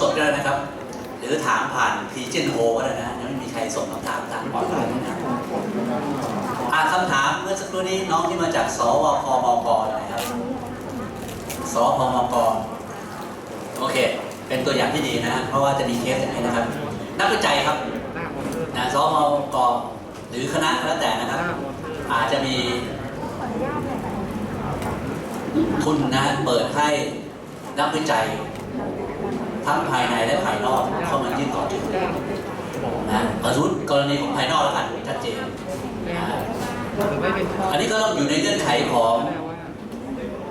สดก็ได้นะครับ หรือถามผ่านพีเจนโฮก็ได้นะยังไม่มีใครส่งคำถามทางออนไลน์นะครับอ่าคำถามเมื่อสักครู่นี้น้องที่มาจากสวพมกนะครับสวพมกโอเค เป็นตัวอย่างที่ดีนะเพราะว่าจะมีเคสอย่างนี้นะครับ นักวิจัยครับนะสวพมกหรือคณะก็แล้วแต่นะครับ อาจจะมีทุนนะเปิดให้นักวิจัย ทั้งภายในและภายนอกเข้ามายื่นต่อจุดนะเอาสมมติกรณีของภายนอกแล้วกันชัดเจนนะอันนี้ก็ต้องอยู่ในเงื่อนไขของ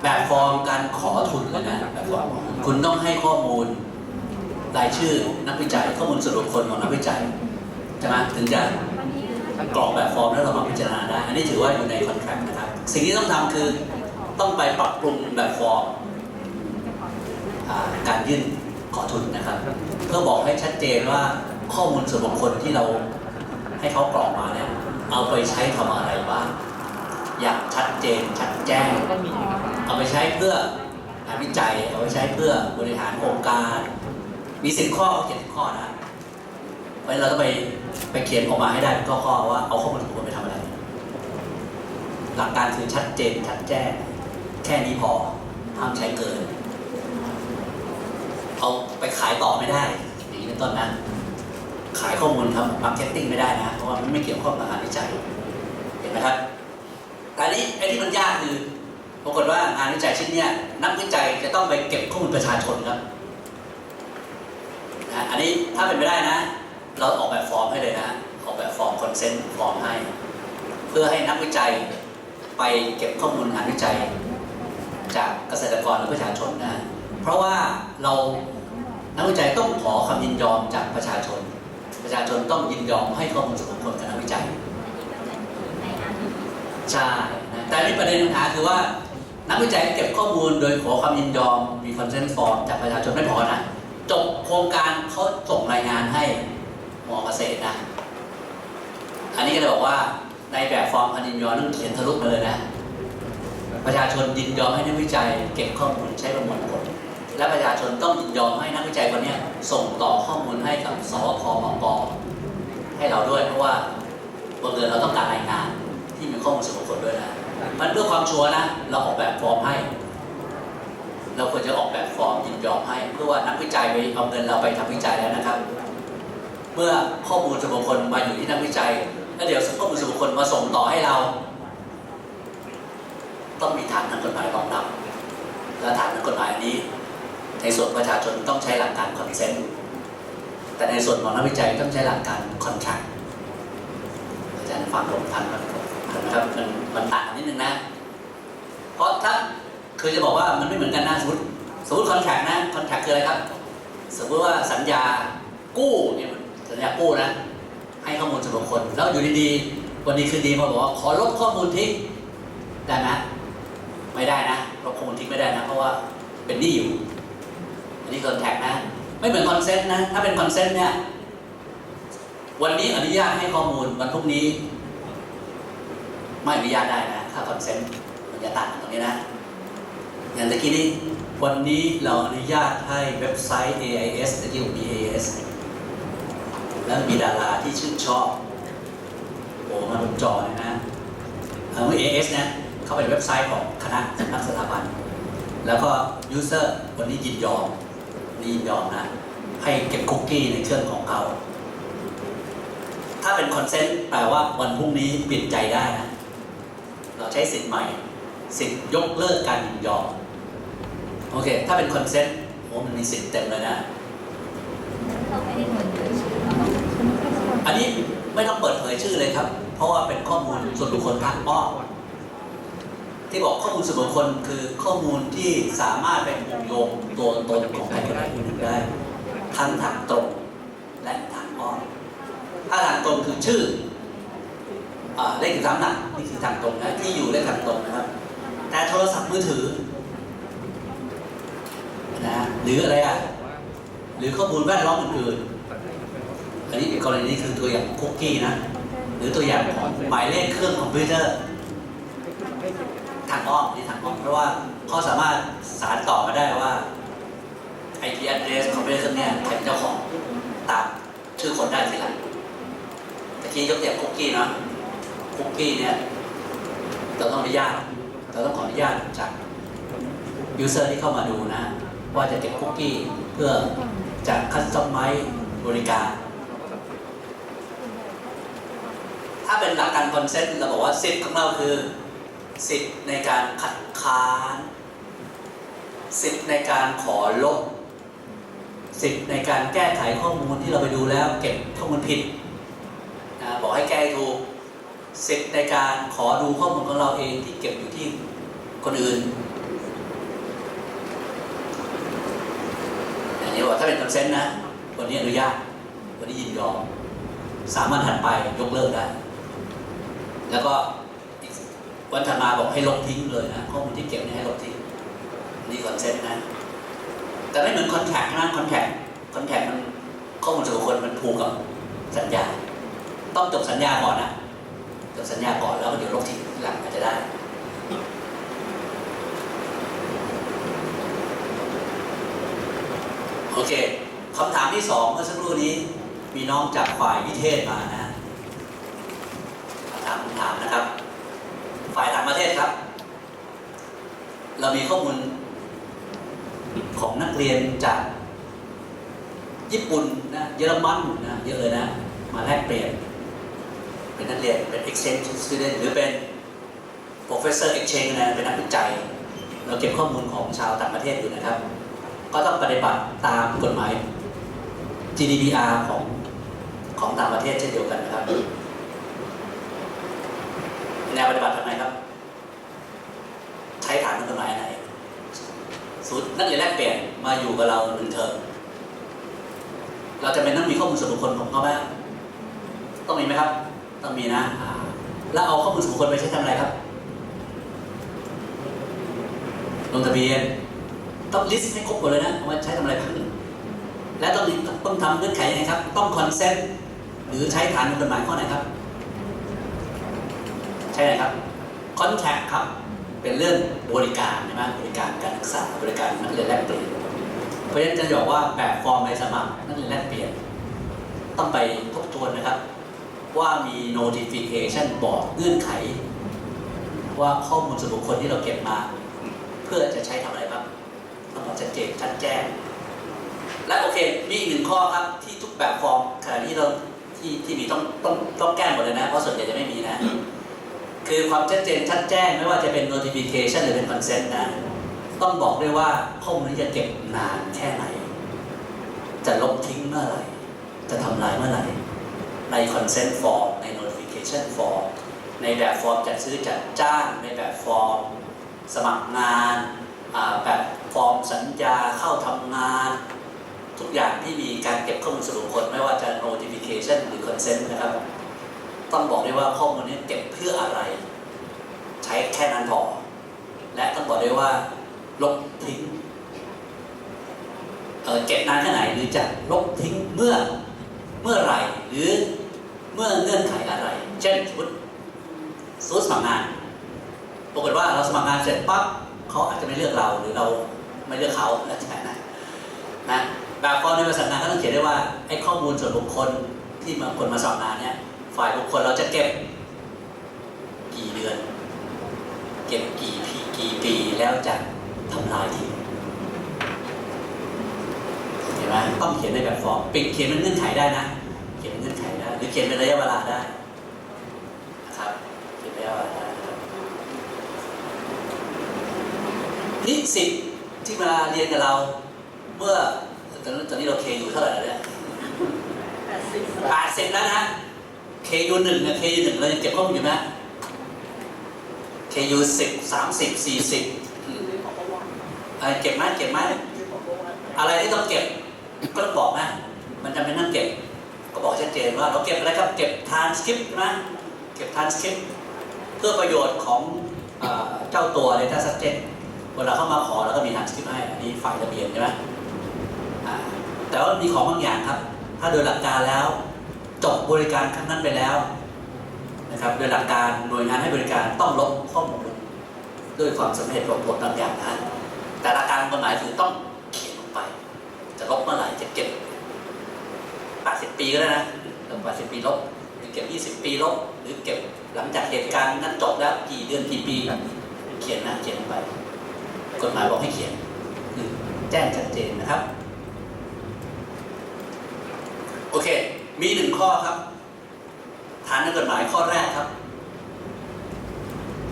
แบบฟอร์มการขอทุนเลยนะแบบฟอร์มคุณต้องให้ข้อมูลรายชื่อนักวิจัยข้อมูลส่วนบุคคลของนักวิจัยใช่ไหมถึงจะกรอกแบบฟอร์มแล้วเรามาพิจารณาได้ อันนี้ถือว่าอยู่ในคอนแทรคนะครับ สิ่งที่ต้องทำคือต้องไปปรับปรุงแบบฟอร์มอ่าการยื่น ขอทุนนะครับ เพื่อบอกให้ชัดเจนว่าข้อมูลส่วนบุคคลที่เราให้เขากรอกมาเนี่ยเอาไปใช้ทำอะไรบ้างอย่างชัดเจนชัดแจ้ง เอาไปใช้เพื่องานวิจัย เอาไปใช้เพื่อบริหารโครงการ มีสิบข้อเจ็ดข้อนะเพราะฉะนั้เราต้องไปไปเขียนออกมาให้ได้เป็นข้อว่าเอาข้อมูลส่วนบุคคลไปทำอะไร หลักการคือชัดเจนชัดแจ้ง แค่นี้พอห้ามใช้เกิน เอาไปขายต่อไม่ได้อย่างนี้เป็นต้นนะขายข้อมูลครับมาร์เก็ตติ้งไม่ได้นะเพราะว่ามันไม่เกี่ยวข้องกับงานวิจัยเห็นไหมครับแต่อันนี้ไอ้ที่มันยากคือปรากฏว่างานวิจัยชิ้นนี้นักวิจัยจะต้องไปเก็บข้อมูลประชาชนครับนะอันนี้ถ้าเป็นไปได้นะ เราออกแบบฟอร์มให้เลยนะออกแบบฟอร์มคอนเซนต์ฟอร์มให้ เพื่อให้นักวิจัยไปเก็บข้อมูลงานวิจัย จากเกษตรกรและประชาชนนะ เพราะว่าเรานักวิจัยต้องขอคำยินยอมจากประชาชน ประชาชนต้องยินยอมให้ข้อมูลส่วนบุคคลกับนักวิจัยใช่แต่นี่ประเด็นปัญหาคือว่านักวิจัยเก็บข้อมูลโดยขอความยินยอมมีคอนเซนต์ฟอร์มจากประชาชนไม่พอนะจบโครงการเขาส่งรายงานให้หมอเกษตรนะ อันนี้ก็เลยบอกว่าในแบบฟอร์มคำยินยอมต้องเขียนทะลุมาเลยนะ ประชาชนยินยอมให้นักวิจัยเก็บข้อมูลใช้ประมวลผล และประชาชนต้องยินยอมให้นักวิจัยคนนี้ส่งต่อข้อมูลให้กับสวพมกให้เราด้วย เพราะว่าบนเรือเราต้องการรายงานที่มีข้อมูลส่วนบุคคลด้วยนะมันเพื่อความชัวร์นะ เราออกแบบฟอร์มให้ เราควรจะออกแบบฟอร์มยินยอมให้ เพื่อว่านักวิจัยไปเอาเงินเราไปทำวิจัยแล้วนะครับ เมื่อข้อมูลส่วนบุคคลมาอยู่ที่นักวิจัย แล้วเดี๋ยวข้อมูลส่วนบุคคลมาส่งต่อให้เรา ต้องมีฐานทางกฎหมายรองรับและฐานทางกฎหมายนี้ ในส่วนประชาชนต้องใช้หลักการคอนเซนต์แต่ในส่วนของนักวิจัยต้องใช้หลักการคอนแทคอาจารย์ฟังผมทันไหมครับมันมันต่างนนิดนึงนะ เพราะถ้าคือจะบอกว่ามันไม่เหมือนกันนะสมมติสมมติคอนแทคนะคอนแทคคืออะไรครับ สมมติว่าสัญญากู้เนี่ยสัญญากู้นะ ให้ข้อมูลส่วนบุคคลแล้วอยู่ดีๆวันนี้คืนดีมาบอกว่าขอลบข้อมูลทิ้งได้ไหมไม่ได้นะลบข้อมูลทิ้งไม่ได้นะ เพราะว่าเป็นหนี้อยู่ อันนี้คอนแทคนะ ไม่เหมือนคอนเซนต์นะ ถ้าเป็นคอนเซนต์เนี่ย วันนี้อนุญาตให้ข้อมูล วันพรุ่งนี้ ไม่อนุญาตได้นะถ้าคอนเซนต์มันจะต่างกันตรงนี้นะ อย่างตะกี้นี้ วันนี้เราอนุญาตให้เว็บไซต์ AIS ตะกี้ผมมี AIS แล้วมีดาราที่ชื่นชอบ โอ้มาบนจอเลยนะเออ AIS นะเข้าไปเว็บไซต์ของคณะสำนักสถาบัน แล้วก็ user วันนี้ยินยอม นี่ยินยอมนะ ให้เก็บคุกกี้ในเครื่องของเขา ถ้าเป็นคอนเซนต์แปลว่าวันพรุ่งนี้เปลี่ยนใจได้นะ เราใช้สิทธิ์ใหม่ สิทธิ์ยกเลิกการยินยอม โอเค ถ้าเป็นคอนเซนต์โอ้มันมีสิทธิ์เต็มเลยนะ อันนี้ไม่ต้องเปิดเผยชื่อเลยครับ เพราะว่าเป็นข้อมูลส่วนบุคคลทางอ้อม ที่บอกข้อมูลส่วนบุคคลคือข้อมูลที่สามารถเป็นผูกโยงตัวตนของใครคนใดคนหนึ่งได้ ทั้งทางตรงและทางอ้อมถ้าทางตรงคือชื่อเลขสามหลักนี่คือทางตรงนะที่อยู่เลขทางตรงนะครับ แต่โทรศัพท์มือถือนะหรืออะไรอะหรือข้อมูลแวดล้อมอื่นๆอันนี้เป็นกรณีนี้คือตัวอย่างคุกกี้นะหรือตัวอย่างของหมายเลขเครื่องคอมพิวเตอร์างอ้อมนี่ทางอ้อมเพราะว่าเขาสามารถสารต่อมาได้ว่าไอ IP address คอมพิวเตอร์เครื่องเนี้ยใครเป็นเจ้าของตามชื่อคนได้ทีหลังตะกี้ยกตัวอย่างคุกกี้เนาะคุกกี้เนี่ยเราต้องอนุญาตเราต้องขออนุญาตจากยูเซอร์ที่เข้ามาดูนะ ว่าจะเก็บคุกกี้เพื่อจะคัสตอมไมซ์บริการ ถ้าเป็นหลักการคอนเซ็ปต์เราบอกว่าสิทธิ์ของเราคือ สิทธิ์ในการคัดค้าน สิทธิ์ในการขอลบ สิทธิ์ในการแก้ไขข้อมูลที่เราไปดูแล้วเก็บข้อมูลผิดนะบอกให้แก้ถูกสิทธิ์ในการขอดูข้อมูลของเราเองที่เก็บอยู่ที่คนอื่นอย่างนี้ว่าถ้าเป็นคอนเซนต์นะวันนี้อนุญาตวันนี้ยินยอมสามวันถัดไปยกเลิกได้ แล้วก็ วันถัดมาบอกให้ลบทิ้งเลยนะข้อมูลที่เก็บเนี่ยให้ลบทิ้งนี่คอนเซ็ปต์นะ แต่ไม่เหมือนคอนแทคนะคอนแทคคอนแทคมันข้อมูลส่วนบุคคลมันผูกกับสัญญา ต้องจบสัญญาก่อนนะจบสัญญาก่อนแล้วก็เดี๋ยวลบทิ้งหลังอาจจะได้โอเคคำถามที่สองเมื่อสักครู่นี้ มีน้องจากฝ่ายวิเทศมานะถามคำถามนะครับ ฝ่ายต่างประเทศครับ เรามีข้อมูลของนักเรียนจากญี่ปุ่นนะเยอรมันนะเยอะเลยนะ มาแลกเปลี่ยน เป็นนักเรียนเป็น exchange student หรือเป็น professor exchange นะเป็นนักวิจัย เราเก็บข้อมูลของชาวต่างประเทศอยู่นะครับ ก็ต้องปฏิบัติตามกฎหมาย GDPR ของของต่างประเทศเช่นเดียวกันนะครับ แนวปฏิบัติทำไงครับ ใช้ฐานกฎหมายไหนศูนย์นักเรียนแลกเปลี่ยนมาอยู่กับเราหนึ่งเทอมเราจะเป็นต้องมีข้อมูลส่วนบุคคลของเขาไหมต้องมีไหมครับ ต้องมีนะ แล้วเอาข้อมูลส่วนบุคคลไปใช้ทำอะไรครับลงทะเบียนต้องลิสต์ให้ครบหมดเลยนะว่าใช้ทำอะไรบ้างและต้องต้องทำเงื่อนไขยังไงครับ ต้องคอนเซนต์หรือใช้ฐานกฎหมายข้อไหนครับ ใช่ไหมครับคอนแทคครับเป็นเรื่องบริการใช่ไหมบริการการศึกษาบริการนักเรียนแลกเปลี่ยนเพราะฉะนั้นจะบอกว่าแบบฟอร์มใบสมัครนักเรียนแลกเปลี่ยน ต้องไปทบทวนนะครับ ว่ามี notification บอกเงื่อนไข ว่าข้อมูลส่วนบุคคลที่เราเก็บมา เพื่อจะใช้ทำอะไรบ้างต้องบอกชัดเจนชัดแจ้ง และโอเค มีอีกหนึ่งข้อครับที่ทุกแบบฟอร์มขณะนี้เราที่ที่มีต้องต้องต้องแก้หมดเลยนะ เพราะส่วนใหญ่จะไม่มีนะ คือความชัดเจนชัดแจ้งไม่ว่าจะเป็น notification หรือเป็น consent นะ ต้องบอกด้วยว่าข้อมูลนี้จะเก็บนานแค่ไหน จะลบทิ้งเมื่อไหร่ จะทำลายเมื่อไหร่ ใน consent form ใน notification form ในแบบฟอร์มจัดซื้อจัดจ้าง ในแบบฟอร์มสมัครงานอ่าแบบฟอร์มสัญญาเข้าทำงาน ทุกอย่างที่มีการเก็บข้อมูลส่วนบุคคลไม่ว่าจะ notification หรือ consent นะครับ ต้องบอกได้ว่าข้อมูลนี้เก็บเพื่ออะไร ใช้แค่นั้นพอ และต้องบอกได้ว่า ลบทิ้งเออเก็บนานแค่ไหนหรือจะลบทิ้งเมื่อเมื่อไรหรือเมื่อเงื่อนไขอะไร เช่นสมมติสมมติสมัครงานปรากฏว่าเราสมัครงานเสร็จปั๊บเขาอาจจะไม่เลือกเราหรือเราไม่เลือกเขาแล้วแต่นะนะแบบฟอร์มในบริษัทงานก็ต้องเขียนได้ว่าไอ้ข้อมูลส่วนบุคคลที่มาคนมาสมัครงานเนี่ย ฝ่ายบุคคลเราจะเก็บกี่เดือน เก็บกี่ปีกี่ปีแล้วจะทำลายทิ้งเห็นไหมต้องเขียนในแบบฟอร์มปิดเขียนเป็นเงื่อนไขได้นะ เขียนเป็นเงื่อนไขได้หรือเขียนเป็นระยะเวลาได้นะครับเขียนระยะเวลาได้นะครับนิสิตที่มาเรียนกับเราเมื่อตอนนี้ตอนนี้เราเคอยู่เท่าไหร่แล้วเนี่ยแปดสิบแล้วนะ KU หนึ่งนะ KU หนึ่งเรายังเก็บข้อมูลอยู่ไหม KU สิบสามสิบสี่สิบอะไรเก็บไหมเก็บไหมอะไรที่ต้องเก็บก็ต้องบอกนะมันจำเป็นต้องเก็บ ก็บอกชัดเจนว่าเราเก็บอะไรครับเก็บทานสคริปต์นะเก็บทานสคริปต์เพื่อประโยชน์ของเจ้าตัว Data Subject เวลาเข้ามาขอแล้วก็มีทานสคริปต์ให้อันนี้ฝ่ายทะเบียนใช่ไหมแต่ว่ามีของบางอย่างครับ ถ้าโดยหลักการแล้ว จบบริการครั้งนั้นไปแล้วนะครับโดยหลักการหน่วยงานให้บริการต้องลบข้อมูลด้วยความสำเร็จของผลบางอย่างนั้นแต่หลักการกฎหมายคือต้องเขียนลงไป จะลบเมื่อไหร่จะเก็บ80ปีก็ได้นะเริ่ม80ปีลบหรือเก็บ 20 ปีลบหรือเก็บหลังจากเหตุการณ์นั้นจบแล้วกี่เดือนกี่ปีเขียนนะเขียนลงไป กฎหมายบอกให้เขียนคือแจ้งชัดเจนนะครับ โอเค มีหนึ่งข้อครับฐานกฎหมายข้อแรกครับ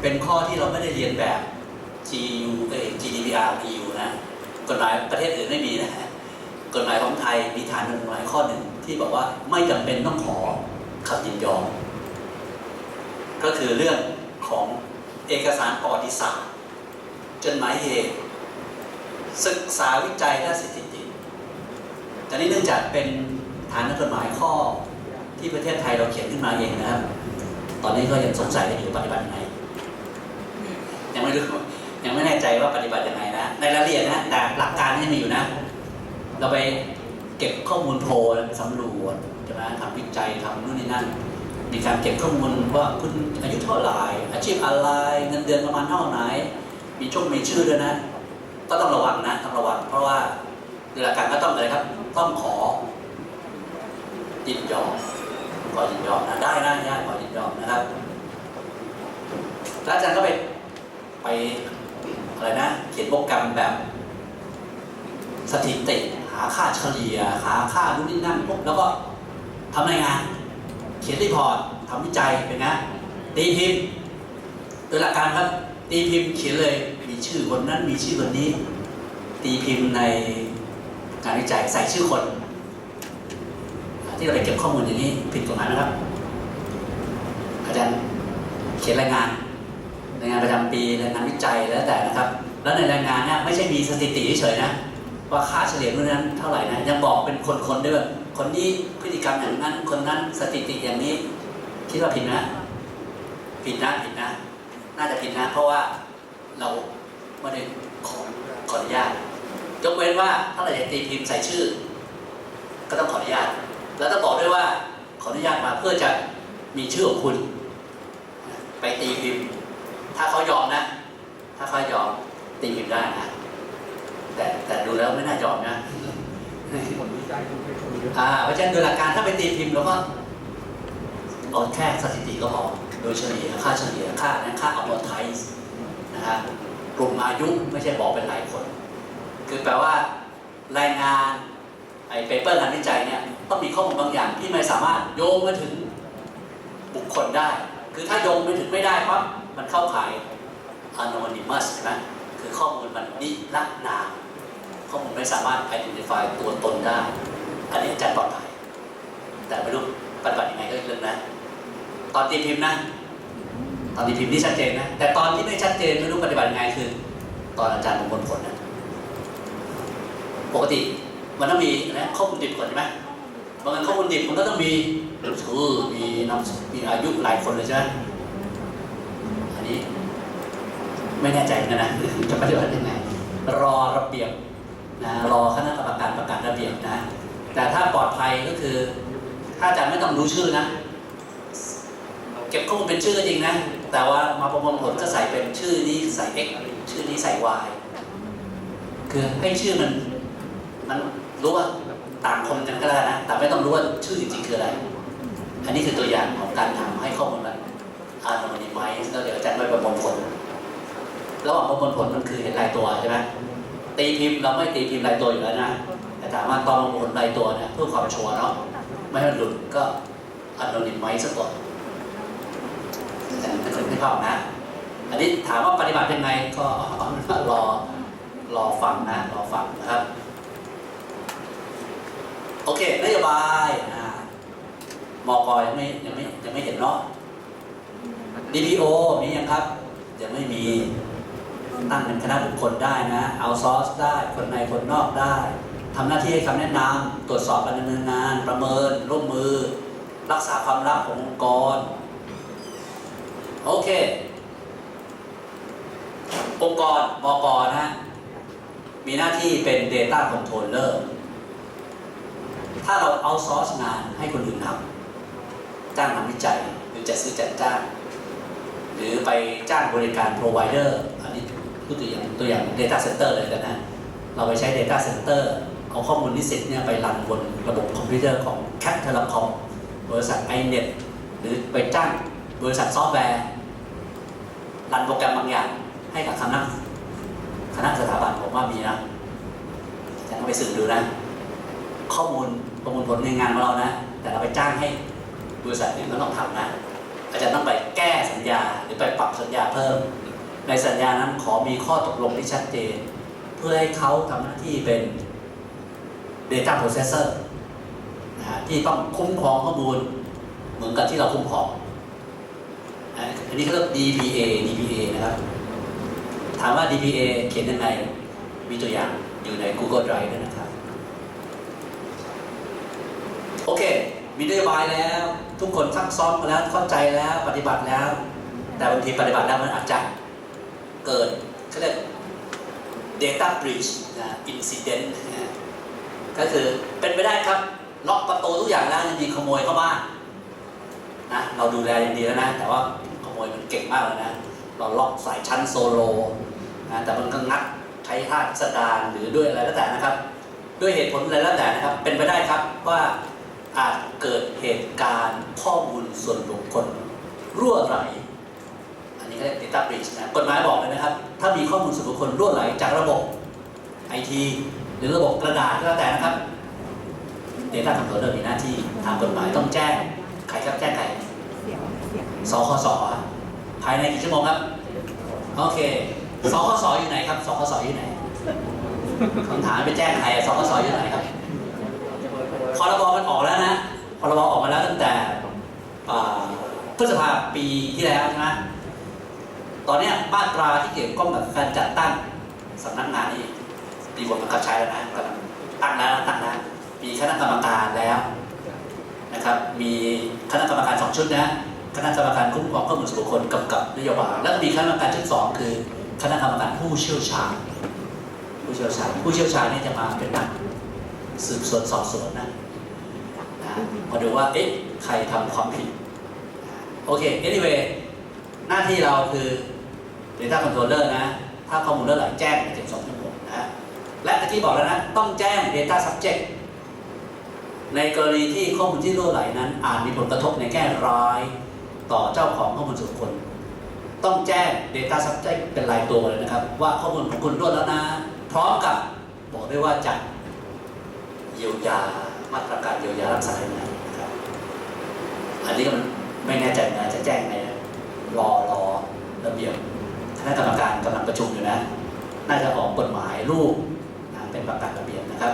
เป็นข้อที่เราไม่ได้เรียนแบบ GU เอ GDPR EU นะ กฎหมายประเทศอื่นไม่มีนะกฎหมายของไทยมีฐานในกฎหมายข้อหนึ่งที่บอกว่าไม่จำเป็นต้องขอคำยินยอม ก็คือเรื่องของเอกสารประวัติศาสตร์จดหมายเหตุศึกษาวิจัยและสถิติแตอนนี้เนื่องจากเป็น ฐานกฎหมายข้อที่ประเทศไทยเราเขียนขึ้นมาเองนะครับ ตอนนี้ก็ยังสงสัยกันอยู่ปฏิบัติยังไงยังไม่รู้ยังไม่แน่ใจว่าปฏิบัติยังไงนะ ในรายละเอียดนะแต่หลักการนี่มีอยู่นะ เราไปเก็บข้อมูลโพลสำรวจใช่ไหมทำวิจัยทำนู่นนี่นั่นมีการเก็บข้อมูลว่าคุณอายุเท่าไหร่อาชีพอะไรเงินเดือนประมาณเท่าไหร่มีช่วงมีชื่อด้วยนะ ก็ต้องระวังนะต้องระวัง เพราะว่าหลักการก็ต้องอะไรครับ ต้องขอ ยินยอมขอยินยอมนะได้นะได้ขอยินยอมนะครับแล้วอาจารย์ก็ไปไปอะไรนะเขียนโปรแกรมแบบสถิติหาค่าเฉลี่ยหาค่านู่นนี่นั่นปุ๊บแล้วก็ทำรายงาน เขียนรีพอร์ตทำวิจัยเป็นไงตีพิมพ์โดยหลักการครับตีพิมพ์เขียนเลยมีชื่อคนนั้นมีชื่อคนนี้ ตีพิมพ์ในงานวิจัยใส่ชื่อคน ที่เราไปเก็บข้อมูลอย่างนี้ผิดกฎหมายนะครับ อาจารย์เขียนรายงานรายงานประจำปีรายงานวิจัยแล้วแต่นะครับ แล้วในรายงานเนี่ยไม่ใช่มีสถิติเฉยนะว่าค่าเฉลี่ยเมื่อนั้นเท่าไหร่นะยังบอกเป็นคนๆด้วยคนนี้พฤติกรรมอย่างนั้น คนนั้นสถิติอย่างนี้ คิดว่าผิดนะ ผิดนะผิดนะ น่าจะผิดนะ เพราะว่าเราไม่ได้ขอขออนุญาตยกเว้นว่าถ้าเราจะตีพิมพ์ใส่ชื่อ ก็ต้องขออนุญาต แล้วต้องบอกด้วยว่าขออนุญาตมาเพื่อจะมีชื่อของคุณ ไปตีพิมพ์ ถ้าเขายอมนะ ถ้าเขายอมตีพิมพ์ได้นะ แต่แต่ดูแล้วไม่น่ายอมนะผลวิจัยคุณไปคนเยอะอ่าเพราะฉะนั้นโดยหลักการถ้าไปตีพิมพ์แล้วก็เอาแค่สถิติก็พอโดยเฉลี่ยค่าเฉลี่ยค่านั้นค่าอัลโไทส์นะฮะกลุ่มอายุไม่ใช่บอกเป็นหลายคน คือแปลว่ารายงานไอ้ เปเปอร์งานวิจัยเนี่ยต้องมีข้อมูลบางอย่างที่ไม่สามารถโยงมาถึงบุคคลได้ คือถ้าโยงไปถึงไม่ได้ปั๊บมันเข้าข่าย anonymous ใช่ไหมคือข้อมูลมันนิรนามข้อมูลไม่สามารถ identify ตัวตนได้ อันนี้อาจารย์ปลอดภัย แต่ไม่รู้ปฏิบัติยังไงก็เรื่องนะตอนตีพิมพ์นะตอนตีพิมพ์นี่ชัดเจนนะ แต่ตอนที่ไม่ชัดเจนไม่รู้ปฏิบัติยังไงคือ ตอนอาจารย์มงคลผลนะปกติ มันต้องมีนะข้อมูลดิบก่อนใช่ไหมบางอันข้อมูลดิบมันก็ต้องมีชื่อมีนามมีอายุหลายคนเลยใช่ไหมอันนี้ ไม่แน่ใจนกันนะจะปฏิบัติยังไงรอระเบียบนะรอคณะกรรมการประกาศระเบียบนะ แต่ถ้าปลอดภัยก็คือ ถ้าจารย์ไม่ต้องรู้ชื่อนะ เก็บข้อมูลเป็นชื่อก็จริงนะ แต่ว่ามาประมวลผลก็ใส่เป็นชื่อนี้ใส่ x ชื่อนี้ใส่ y คือให้ชื่อมันมัน รู้ว่าต่างคนกันก็ได้นะแต่ไม่ต้องรู้ว่าชื่อจริงๆคืออะไร อันนี้คือตัวอย่างของการทำให้ข้อมูลมันอานอนิไมซ์แล้วเดี๋ยวอาจารย์ไปประมวลผลระหว่างประมวลผลมันคือเห็นรายตัวใช่ไหมตีพิมพ์เราไม่ตีพิมพ์รายตัวอยู่แล้วนะแต่ถามว่าตอนประมวลรายตัวเนี่ยเพื่อความชัวร์เนาะไม่ให้มันหลุดก็อานอนิไมซ์ซะก่อนแต่ไม่เคยไม่เข้านะอันนี้ถามว่าปฏิบัติยังไงก็รอรอฟังนะรอฟังนะครับ โอเคนโยบายอ่ามกยังไม่ยังไม่ยังไม่เห็นเนาะ DPO มียังครับ ยังไม่มีตั้งเป็นคณะบุคคลได้นะเอาซอสได้คนในคนนอกได้ทำหน้าที่ให้คำแนะนำตรวจสอบการดำเนินงาน ประเมิน ร่วมมือ รักษาความลับขององค์กร โอเค องค์กรบกนะ มีหน้าที่เป็น Data Controller ถ้าเราเอาซอร์สงานให้คนอื่นทำจ้างทำวิจัยหรือจะซื้อจัดจ้าง หรือไปจ้างบริการ provider อันนี้พูดตัวอย่างตัวอย่าง data center เลยกันนะเราไปใช้ data center เอาข้อมูลนิสิตเนี่ยไปรันบนระบบคอมพิวเตอร์ของ Cat Telecom บริษัท iNet หรือไปจ้างบริษัทซอฟต์แวร์รันโปรแกรมบางอย่างให้กับคณะคณะสถาบันผมว่ามีนะอาจารย์ก็ไปสืบดูนะ ข้อมูล ประมวลผลในงานของเรานะ แต่เราไปจ้างให้บริษัทนี้มันต้องทำนะอาจารย์ต้องไปแก้สัญญาหรือไปปรับสัญญาเพิ่ม ในสัญญานั้นขอมีข้อตกลงที่ชัดเจน เพื่อให้เขาทำหน้าที่เป็น Data Processor นะที่ต้องคุ้มครองข้อมูล เหมือนกับที่เราคุ้มครองอันนี้เขาเรียก DPA DPA นะครับ ถามว่า DPA เขียนยังไง มีตัวอย่างอยู่ใน Google Drive ด้วยนะครับ โอเค มีนโยบายแล้ว ทุกคนซักซ้อมมาแล้วเข้าใจแล้วปฏิบัติแล้ว แต่บางทีปฏิบัติแล้วมันอาจจะเกิดเขาเรียก data breach นะ incident นะก็คือเป็นไปได้ครับ ล็อกประตูทุกอย่างแล้วยังมีขโมยเข้าบ้านะเราดูแลอย่างดีแล้วนะ แต่ว่าขโมยมันเก่งมากแล้วนะ เราล็อกสายชั้นโซโลนะแต่มันก็งัดใช้ท่าสดารหรือด้วยอะไรแล้วแต่นะครับ ด้วยเหตุผลอะไรแล้วแต่นะครับ เป็นไปได้ครับว่า อาจเกิดเหตุการณ์ข้อมูลส่วนบุคคลรั่วไหล อันนี้ก็เรียก data breach นะกฎหมายบอกเลยนะครับ ถ้ามีข้อมูลส่วนบุคคลรั่วไหลจากระบบไอทีหรือระบบกระดาษก็แล้วแต่นะครับ Data Controller มีหน้าที่ทางกฎหมายต้องแจ้ง ใครครับแจ้งใครสคสภายในกี่ชั่วโมงครับ โอเคสคสอยู่ไหนครับสคสอยู่ไหนคำถามไปแจ้งใครอะสคสอยู่ไหนครับ พรบมันออกแล้วนะพรบออกมาแล้วตั้งแต่พฤษภาปีที่แล้วใช่ไหมตอนนี้มาตราที่เกี่ยวข้องกับการจัดตั้งสำนักงานนี่มีบทบังคับใช้แล้วนะกำลังตั้งแล้วตั้งแล้วมีคณะกรรมการแล้วนะครับมีคณะกรรมการสองชุดนะคณะกรรมการคุ้มครองข้อมูลส่วนบุคคลกำกับนโยบายแล้วมีคณะกรรมการชุดสองคือ คณะกรรมการผู้เชี่ยวชาญผู้เชี่ยวชาญผู้เชี่ยวชาญนี่จะมาเป็นนักสืบสวนสอบสวนนะ มาดูว่าเอ๊ะใครทำความผิด โอเค anyway หน้าที่เราคือ data controller นะ ถ้าข้อมูลเรื่องไหลแจ้งใน72ชั่วโมงนะ และตะกี้บอกแล้วนะ ต้องแจ้ง data subject ในกรณีที่ข้อมูลที่รั่วไหลนั้น อาจมีผลกระทบในแง่ร้าย ต่อเจ้าของข้อมูลส่วนบุคคลต้องแจ้ง data subject เป็นรายตัวเลยนะครับ ว่าข้อมูลของคุณรั่วแล้วนะ พร้อมกับบอกได้วยว่าจะเยียวยา มาตรการเยียวยารักษายังไงนะครับ อันนี้มันไม่แน่ใจนะจะแจ้งไงนรอรอระเบียบคณะกรรมการกำลังประชุมอยู่นะ น่าจะออกกฎหมายรูปนะเป็นประกาศระเบียบนะครับ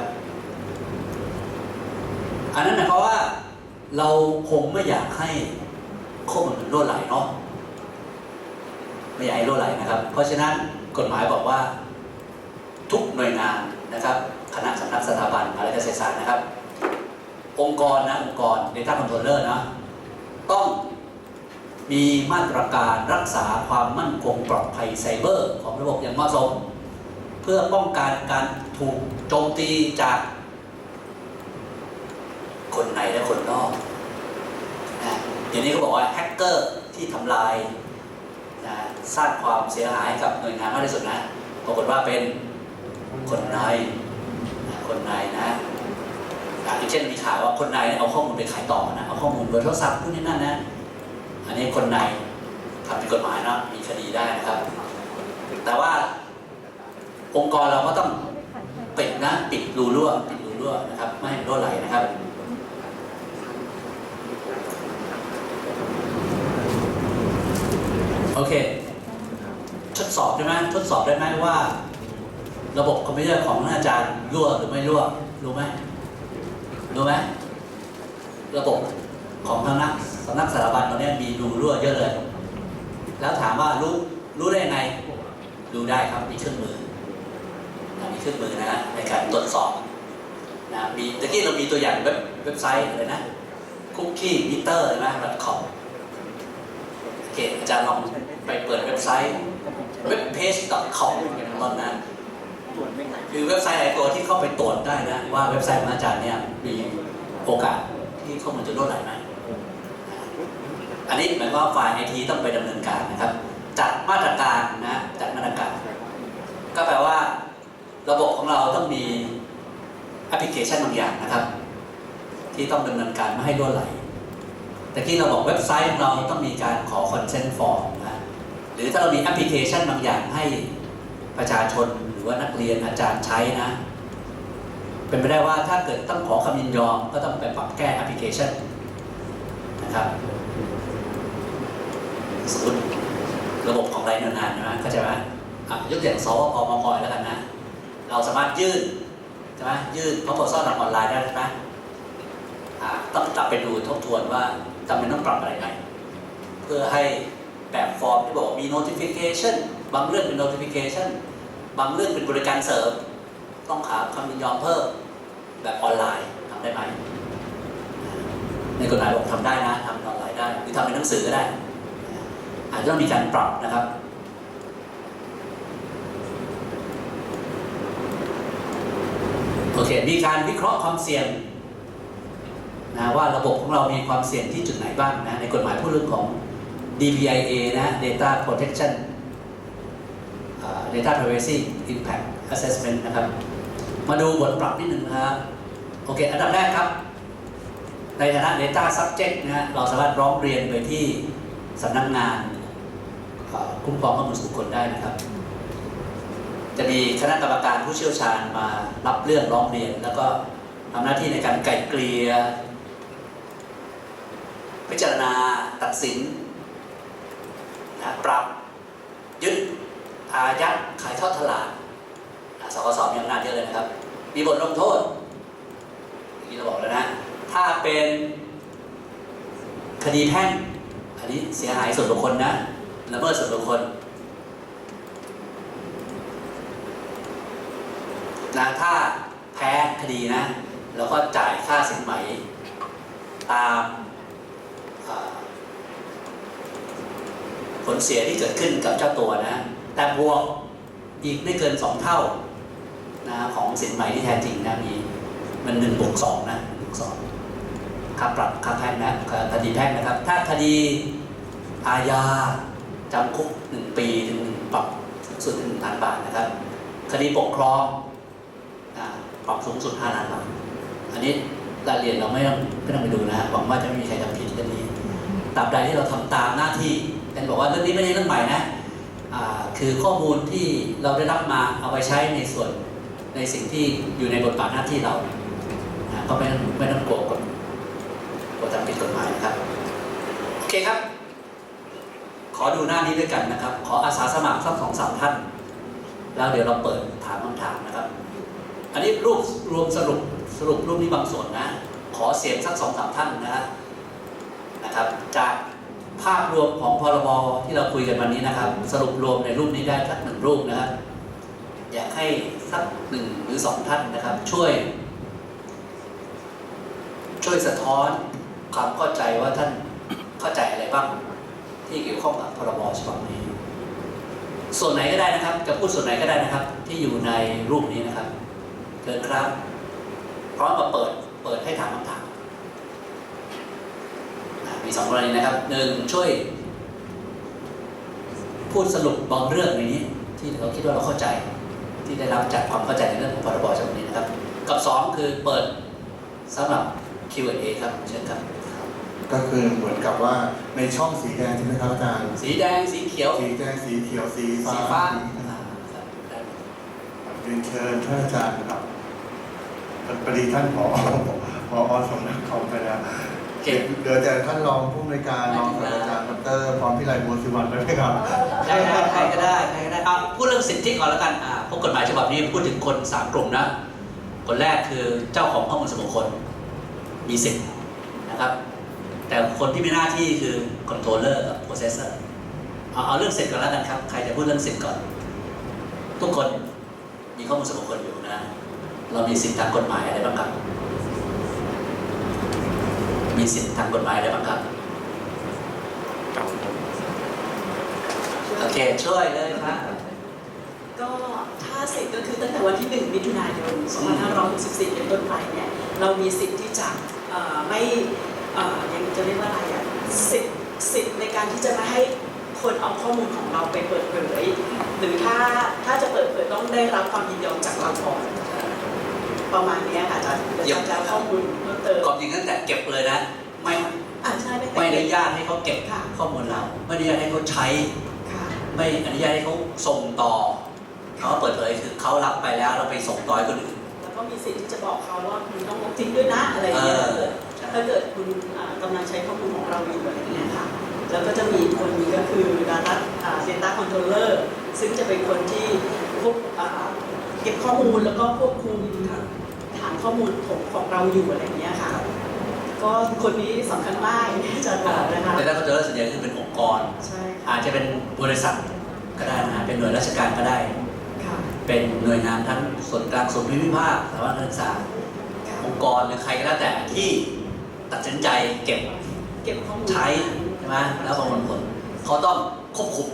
อันนั้นหมายความว่าเราคงไม่อยากให้ข้อมูลมันรั่วไหลเนาะไม่อยากให้รั่วไหลนะครับ เพราะฉะนั้นกฎหมายบอกว่าทุกหน่วยงานนะครับ คณะสำนักสถาบันอะไรเกษตรศาสตร์นะครับ องค์กรนะองค์กร Data Controller นะ ต้องมีมาตรการรักษาความมั่นคงปลอดภัยไซเบอร์ ของระบบอย่างเหมาะสม เพื่อป้องกันการถูกโจมตีจาก คนในและคนนอกนะเดี๋ยวนี้เขาบอกว่าแฮกเกอร์ที่ทำลายนะสร้างความเสียหายกับหน่วยงานมากที่สุดนะปรากฏว่าเป็นคนในคนในนะ อย่างเช่นมีข่าวว่าคนในเอาข้อมูลไปขายต่อนะเอาข้อมูลเบอร์โทรศัพท์พวกนี้นั่นนะอันนี้คนในทำผิดกฎหมายนะมีคดีได้นะครับ แต่ว่าองค์กรเราก็ต้องปิดนะปิดรูรั่วปิดรูรั่วนะครับ ไม่ให้รั่วไหลนะครับโอเคทดสอบได้ไหมทดสอบได้ไหมว่า ระบบคอมพิวเตอร์ของอาจารย์รั่วหรือไม่รั่วรู้ไหม รู้ไหมระบบของสำนักสำนักสถาบันตอนนี้มีรูรั่วเยอะเลย แล้วถามว่ารู้รู้ได้ไงดูได้ครับมีเครื่องมือมีเครื่องมือนะในการตรวจสอบนะมีตะกี้เรามีตัวอย่างเว็บเว็บไซต์อะไรนะคุกกี้มิเตอร์นะ .com โอเคอาจารย์ลองไปเปิดเว็บไซต์ webpage.com อนนั้น ย่างเป็นต้นคือเว็บไซต์หลายตัวที่เข้าไปตรวจได้นะว่าเว็บไซต์ของอาจารย์เนี่ยมีโอกาสที่ข้อมูลจะรั่วไหลไหมอันนี้หมายความว่าฝ่ายไอทีต้องไปดำเนินการนะครับจัดมาตรการนะจัดมาตรการ ก็แปลว่า ระบบของเราต้องมีแอปพลิเคชันบางอย่างนะครับ ที่ต้องดำเนินการไม่ให้ล่วไหลแต่ที่เราบอกเว็บไซต์ของเราต้องมีการขอ consent form นะหรือถ้าเรามีแอปพลิเคชันบางอย่างให้ประชาชน รือว่านักเรียนอาจารย์ใช้นะ เป็นไปได้ว่าถ้าเกิดต้องขอคำยินยอมก็ต้องไปปรับแก้แอปพลิเคชันนะครับสมมติระบบของไรายหน่วยงานนะเข้าใจไหมยกอย่างสวพมกแล้วกันนะ เราสามารถยื่นใช่ไหมยื่น proposal ทางออนไลน์ได้ใช่ไหมต้องกลับไปดูทบทวนว่าจำเป็นต้องปรับอะไรไหมเพื่อให้แบบฟอร์มที่บอกมี notification บางเรื่องเป็น notification บางเรื่องเป็นบริการเสริม ต้องหาคำยินยอมเพิ่มแบบออนไลน์ทำได้ไหมในกฎหมายบอกทำได้นะทำออนไลน์ได้หรือทำเป็นหนังสือก็ได้ อาจจะต้องมีการปรับนะครับโอเคมีการวิเคราะห์ความเสี่ยงนะว่าระบบของเรามีความเสี่ยงที่จุดไหนบ้างนะในกฎหมายพูดเรื่องของ DPIA นะ Data Protection Data Privacy Impact Assessment นะครับ มาดูบทปรับนิดหนึ่งนะครับโอเค อันดับแรกครับ ในฐานะ Data Subject นะฮะเราสามารถร้องเรียนไปที่สำนักงานคุ้มครองข้อมูลส่วนบุคคลได้นะครับ จะมีคณะกรรมการผู้เชี่ยวชาญมารับเรื่องร้องเรียน แล้วก็ทำหน้าที่ในการไกล่เกลี่ยพิจารณาตัดสินปรับ อายัดขายทอดตลาดสกสมีอำนาจเยอะเลยนะครับ มีบทลงโทษที่เราบอกแล้วนะ ถ้าเป็นคดีแพ่งอันนี้เสียหายส่วนบุคคลนะละเมิดส่วนบุคคลนะถ้าแพ้คดีนะเราก็จ่ายค่าสินไหมตามผลเสียที่เกิดขึ้นกับเจ้าตัวนะ แต่บวกอีกไม่เกินสองเท่านะของสินไหม่ที่แท้จริงนะมีมันหนึ่งบวกสองนะบวกสองค่าปรับค่าแพ่งนะคดีแพ่งนะครับ ถ้าคดีอาญาจำคุกหนึ่งปีถึงปรับสูงสุดถึงหนึ่งพันบาทนะครับ คดีปกครองปรับสูงสุด5ล้านบาทอันนี้รายละเอียดเราไม่ต้องไม่ต้องไปดูนะหวังว่าจะไม่มีใครทำผิดเรื่องนี้ตราบใดที่เราทำตามหน้าที่เป็นบอกว่าเรื่องนี้ไม่ใช่เรื่องใหม่นะ คือข้อมูลที่เราได้รับมาเอาไปใช้ในส่วนในสิ่งที่อยู่ในบทบาทหน้าที่เรานะก็ไม่ต้องไม่ต้องโกลัวกฎกลัวทำผิดกฎหมายนะครับ โอเคครับ ขอดูหน้านี้ด้วยกันนะครับ ขออาสาสมัครสักสองสามท่าน แล้วเดี๋ยวเราเปิดถามคำถามนะครับ อันนี้รูปรวมสรุปสรุปรูปนี้บางส่วนนะ ขอเสียงสักสองสามท่านนะฮะนะครับจาก ภาพรวมของพรบที่เราคุยกันวันนี้นะครับ สรุปรวมในรูปนี้ได้สักหนึ่งรูปนะครับ อยากให้สักหนึ่งหรือสองท่านนะครับ ช่วย ช่วยสะท้อนความเข้าใจว่าท่านเข้าใจอะไรบ้าง ที่เกี่ยวข้องกับพรบฉบับนี้ ส่วนไหนก็ได้นะครับ จะพูดส่วนไหนก็ได้นะครับ ที่อยู่ในรูปนี้นะครับเชิญครับพร้อมกับเปิดเปิดให้ถามคำถาม มีสองกรณีนะครับหนึ่งช่วย พูดสรุปบางเรื่องในนี้ ที่เราคิดว่าเราเข้าใจ ที่ได้รับจากความเข้าใจในเรื่องของพรบฉบับนี้นะครับ กับสองคือเปิดสำหรับ Q&A ครับเชิญครับก็คือเหมือนกับว่าในช่องสีแดงใช่ไหมครับอาจารย์ สีแดงสีเขียว สีแดงสีเขียวสีฟ้าสีฟ้าอ่าครับได้หมดเรียนเชิญท่านอาจารย์ครับพอดีท่านผอผอสำนักคอมไปแล้ว โอเคเดี๋ยวจะท่านรองผู้อำนวยการรองศาสตราจารย์ดรพร้อมพิไลบัวสิวันได้ไหมครับใครได้ใครก็ได้ใครก็ได้อะพูดเรื่องสิทธิก่อนแล้วกันอ่าพวกกฎหมายฉบับนี้พูดถึงคนสามกลุ่มนะ คนแรกคือเจ้าของข้อมูลส่วนบุคคลมีสิทธิ์นะครับ แต่คนที่มีหน้าที่คือ controller กับ processor เอาเอาเรื่องสิทธิ์ก่อนแล้วกันครับ ใครจะพูดเรื่องสิทธิ์ก่อน ทุกคนมีข้อมูลส่วนบุคคลอยู่นะ เรามีสิทธิทางกฎหมายอะไรบ้างครับ มีสิทธิทางกฎหมายอะไรบ้างครับ โอเค ช่วยเลยครับก็ถ้าสิทธิ์ก็คือตั้งแต่วันที่ 1 มิถุนายน 2564 เป็นต้นไปเนี่ย เรามีสิทธิ์ที่จะไม่ยังจะเรียกว่าอะไรอะสิทธิ์สิทธิ์ในการที่จะไม่ให้คนเอาข้อมูลของเราไปเปิดเผย หรือถ้าถ้าจะเปิดเผยต้องได้รับความยินยอมจากเราก่อน ประมาณเนี้ยค่ะอาจารย์เดี๋ยวจะเอาข้อมูลเพิ่มเติมความจริงตั้งแต่เก็บเลยนะ ไม่อ่าใช่ไม่ไม่อแต่นุญาตให้เขาเก็บค่ะข้อมูลเรา ไม่อนุญาตให้เขาใช้ค่ะไม่อนุญาตให้เขาส่งต่อเขาเปิดเผยคือเขารับไปแล้วเราไปส่งต่อให้คนอื่นแล้วก็มีสิทธิ์ที่จะบอกเขาว่าคุณต้องลบทิ้งด้วยนะอะไรอย่างเงี้ยเออถ้าเกิดคุณอ่ากำลังใช้ข้อมูลของเราอยู่อะไรอย่างเงี้ยค่ะแล้วก็จะมีอีกคนนึงก็คือ Data อ่า Data Controller ซึ่งจะเป็นคนที่ควบอ่าเก็บข้อมูลแล้วก็ควบคุมฐาน ข้อมูลของของเราอยู่อะไรอย่างเงี้ยค่ะ ก็คนนี้สำคัญมากอย่างที่อาจารย์บอกนะคะแต่ถ้าเขาเจอส่วนใหญ่คือเป็นองค์กร ใช่ค่ะอาจจะเป็นบริษัทก็ได้นะเป็นหน่วยราชการก็ได้ ค่ะเป็นหน่วยงานทั้งส่วนกลางส่วนภูมิภาคสถาบันการศึกษาค่ะองค์กรหรือใครก็แล้วแต่ที่ตัดสินใจเก็บเก็บข้อมูลใช้ใช่ไหมแล้วประมวลผลเขาต้องควบคุม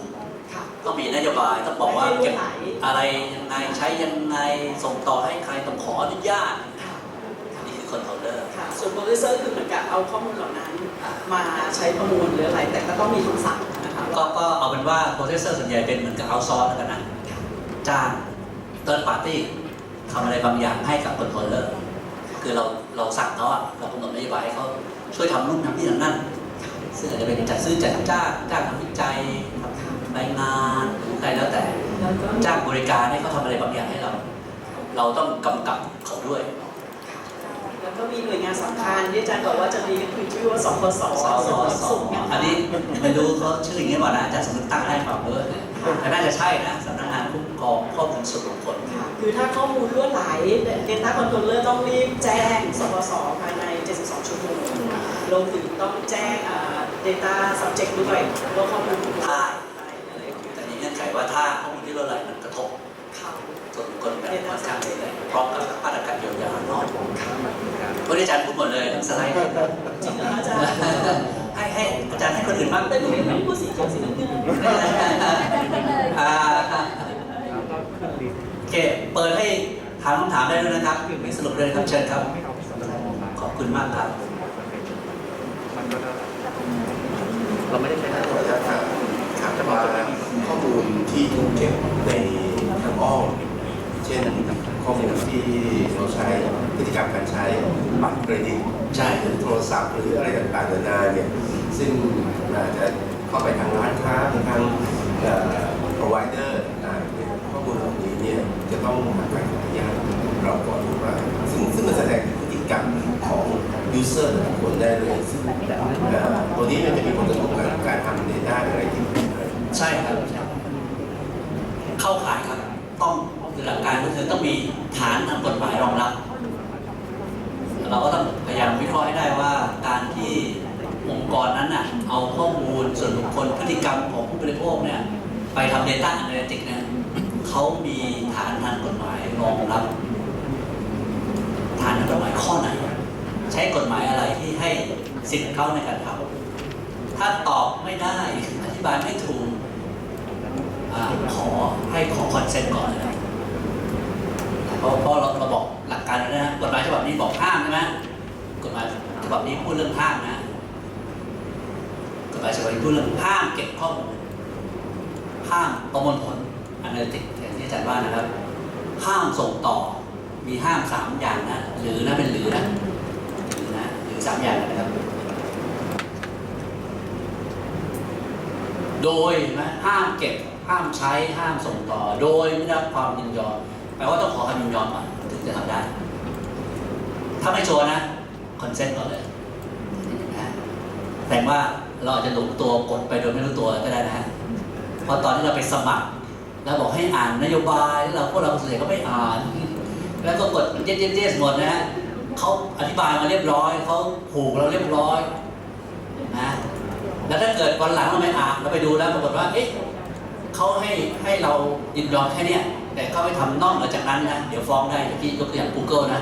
ค่ะ ต้องมีนโยบายต้องบอกว่าไม่ให้เก็บไหลอะไรยังไงใช้ยังไงส่งต่อให้ใครต้องขออนุญาต ค่ะนี่คือคอนโทรลเลอร์ค่ะส่วนโปรดิวเซอร์คือเหมือนกับเอาข้อมูลเหล่านั้น มาใช้ประมวลหรืออะไร แต่ก็ต้องมีคำสั่งนะคะก็ก็เอาเป็นว่าโปรเซสเซอร์ส่วนใหญ่เป็นเหมือนกับเอาซอร์สแล้วกันนะจ้างเติร์ดปาร์ตี้ทำอะไรบางอย่างให้กับคอนโทรลเลอร์คือเราเราสั่งเขาอะเรากำหนดนโยบายให้เขาช่วยทำนู่นทำนี่ทำนั่นซึ่งอาจจะเป็นจัดซื้อจัดจ้างจ้างทำวิจัยทำรายงานหรืออะไรแล้วแต่แล้วก็จ้างบริการให้เขาทำอะไรบางอย่างให้เรา เราต้องกำกับเขาด้วยแล้ว ก็มีหน่วยงานสำคัญที่อาจารย์บอกว่าจะมีก็คือชื่อว่าสคสสสสสุขนะคะอันนี้ไม่รู้เขาชื่ออย่างนี้เปล่านะอาจารย์สมมติตั้งให้เปล่าเบอร์แต่น่าจะใช่นะสำนักงานคุ้มครองข้อมูลส่วนบุคคลค่ะคือถ้าข้อมูลรั่วไหล Data Controller ต้องรีบแจ้งสคสภายใน 72 ชั่วโมงรวมถึงต้องแจ้งอ่า Data Subject ด้วยว่าข้อมูลของเราอะไรอย่างเงี้ยแต่นี้เงื่อนไขว่าถ้าข้อมูลที่เราไหลมันกระทบค่ะส่วนบุคคลแบบค่อนข้างรุนแรงพร้อมกับมาตรการ เยียวยาเนาะวันนี้อาจารย์พูดหมดเลยทั้งสไลด์จริงเหรอาจารย์ให้ให้อาจารย์ให้คนอื่นบ้างแต่หนูไม่พูดสีเขียวสีน้ำเงินอ่าแล้วก็ขึ้นลิฟต์โอเคเปิดให้ถามคำถามได้ด้วยนะครับไม่สรุปเลยครับเชิญครับ ขอบคุณมากครับเราไม่ได้ใช้หน้าขออนุญาตถามครับว่าข้อมูลที่ถูกเก็บในทางอ้อมเช่น ข้อมูลที่เราใช้พฤติกรรมการใช้บัตรเครดิตใช่หรือโทรศัพท์หรืออะไรต่างๆนานาเนี่ยซึ่งอาจจะเข้าไปทางร้านค้าหรือทางเอ่อ provider ต่างๆเนี่ยข้อมูลเหล่านี้เนี่ยจะต้องผ่านการขออนุญาตเราก่อนถูกไหมซึ่งซึ่งมันแสดงพฤติกรรมของ user แต่ละคนได้เลยซึ่งเอ่อตัวนี้มันจะมีผลกระทบกับการทำ data อะไรที่ใช่ครับใช่เข้าข่ายครับ ต้องคือหลักการก็ คือต้องมีฐานทางกฎหมายรองรับ เราก็ต้องพยายามวิเคราะห์ให้ได้ว่าการที่องค์กรนั้นน่ะเอาข้อมูลส่วนบุคคลพฤติกรรมของผู้บริโภคเนี่ยไปทำ Data Analytics เนี่ยเขามีฐานทางกฎหมายรองรับ ฐานทางกฎหมายข้อไหน ใช้กฎหมายอะไรที่ให้สิทธิ์เขาในการทำถ้าตอบไม่ได้ อธิบายไม่ถูกอขอให้ขอคอนเซนต์ก่อนนะครับ เพราะเราเราบอกหลักการแล้วนะกฎหมายฉบับนี้บอกห้ามใช่ไหมกฎหมายฉบับนี้พูดเรื่องห้ามนะกฎหมายฉบับนี้พูดเรื่องห้ามเก็บข้อมูลห้ามประมวลผลอนาลิติกอย่างที่อาจารย์ว่านะครับ ห้ามส่งต่อมีห้ามสามอย่างนะหรือนะเป็นหรือนะหรือนะหรือสามอย่างนะครับ โดยนะห้ามเก็บห้ามใช้ห้ามส่งต่อ โดยไม่ได้รับความยินยอม แปลว่าต้องขอคำยินยอมก่อนถึงจะทำได้ ถ้าไม่ชัวร์นะคอนเซนต์ก่อนเลยนะแต่ว่าเราอาจจะหลงตัวกดไปโดยไม่รู้ตัวก็ได้นะฮะเพราะตอนที่เราไปสมัคร แล้วบอกให้อ่านนโยบายแล้วเราพวกเราส่วนใหญ่ก็ไม่อ่าน แล้วก็กดเย็ดเย็ดเย็ดหมดนะฮะเขาอธิบายมาเรียบร้อยเขาผูกเราเรียบร้อยนะแล้วถ้าเกิดวันหลังเราไม่อ่านเราไปดูแล้วปรากฏว่าเอ๊ะเขาให้ให้เรายินยอมแค่เนี้ย แต่เขาไม่ทำนอกเหนือจากนั้นนะ เดี๋ยวฟ้องได้เมื่อกี้ยกตัวอย่าง Google นะ